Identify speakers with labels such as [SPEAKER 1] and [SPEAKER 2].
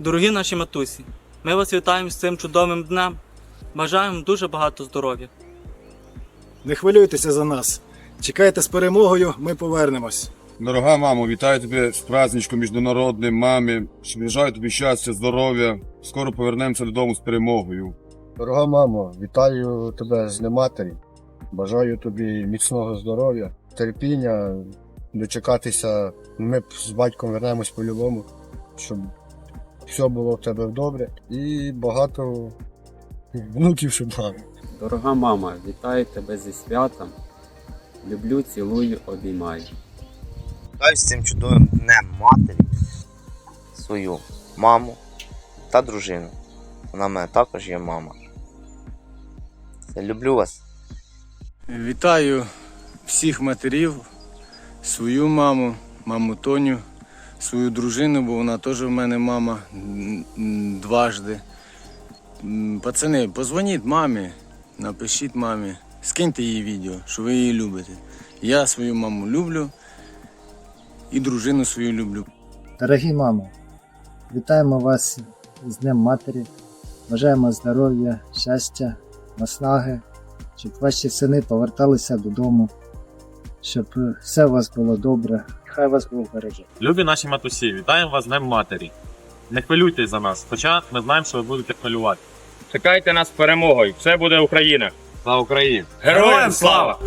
[SPEAKER 1] Дорогі наші матусі, ми вас вітаємо з цим чудовим днем. Бажаємо дуже багато здоров'я.
[SPEAKER 2] Не хвилюйтеся за нас. Чекайте з перемогою, ми повернемось.
[SPEAKER 3] Дорога мамо, вітаю тебе з праздничком міжнародним, мамі. Бажаю тобі щастя, здоров'я. Скоро повернемося додому з перемогою.
[SPEAKER 4] Дорога мамо, вітаю тебе з Днем матері. Бажаю тобі міцного здоров'я, терпіння, дочекатися. Ми з батьком вернемось по-любому, щоб все було в тебе добре і багато внуків, щоб.
[SPEAKER 5] Дорога мама, вітаю тебе зі святом. Люблю, цілую, обіймаю.
[SPEAKER 6] Вітаю з цим чудовим днем матері свою маму та дружину. Вона в мене також є мама. Я люблю вас.
[SPEAKER 7] Вітаю всіх матерів, свою маму, маму Тоню, свою дружину, бо вона теж в мене мама дважди. Пацани, позвоніть мамі, напишіть мамі, скиньте їй відео, що ви її любите. Я свою маму люблю і дружину свою люблю.
[SPEAKER 8] Дорогі мамо, вітаємо вас з Днем Матері. Бажаємо здоров'я, щастя, наснаги, щоб ваші сини поверталися додому, щоб все у вас було добре. Хай вас Бог береже.
[SPEAKER 9] Любі наші матусі, вітаємо вас з Днем Матері. Не хвилюйтесь за нас, хоча ми знаємо, що ви будете хвилювати.
[SPEAKER 10] Чекайте нас з перемогою. Все буде Україна.
[SPEAKER 9] Слава Україні!
[SPEAKER 10] Героям слава!